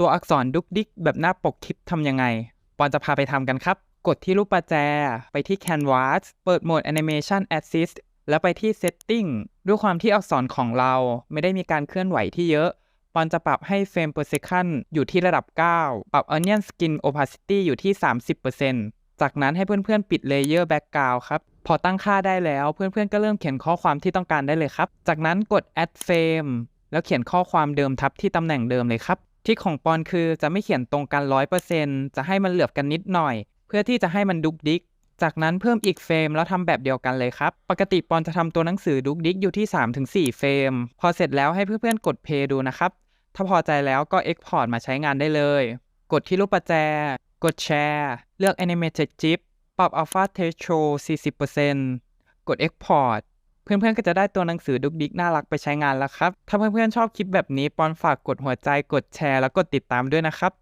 ตัวอักษรดุกดิกแบบหน้าปกคลิปทำยังไง ปอนจะพาไปทำกันครับ กดที่รูปประแจ ไปที่ Canvas เปิดโหมด Animation Assist แล้วไปที่ Setting ด้วยความที่อักษรของเราไม่ได้มีการเคลื่อนไหวที่เยอะปอนจะปรับให้ Frame per second อยู่ที่ระดับ 9 ปรับ Onion Skin Opacity อยู่ที่ 30%จากนั้นให้เพื่อนๆ ปิด Layer Background ครับ พอตั้งค่าได้แล้วเพื่อนๆ ก็เริ่มเขียนข้อความที่ต้องการได้เลยครับ จากนั้นกด Add Frame แล้วเขียนข้อความเดิมทับที่ตำแหน่งเดิมเลยครับ ที่ของปอนคือจะไม่เขียนตรงกัน100%จะให้มันเหลือบกันนิดหน่อย เพื่อที่จะให้มันดุกดิก จากนั้นเพิ่มอีกเฟรมแล้วทำแบบเดียวกันเลยครับ ปกติปอนจะทำตัวหนังสือดุกดิกอยู่ที่ 3-4 เฟรม พอเสร็จแล้วให้เพื่อนๆกดเพย์ดูนะครับ ถ้าพอใจแล้วก็ Export มาใช้งานได้เลย กดที่รูปประแจ กดแชร์ เลือก Animated GIF ปรับ Alpha Threshold 40%กด Export เพื่อนๆ ก็จะได้ตัวหนังสือดุกดิกน่ารักไปใช้งานแล้วครับ ถ้าเพื่อนๆ ชอบคลิปแบบนี้ปอนฝากกดหัวใจ กดแชร์ แล้วกดติดตามด้วยนะครับ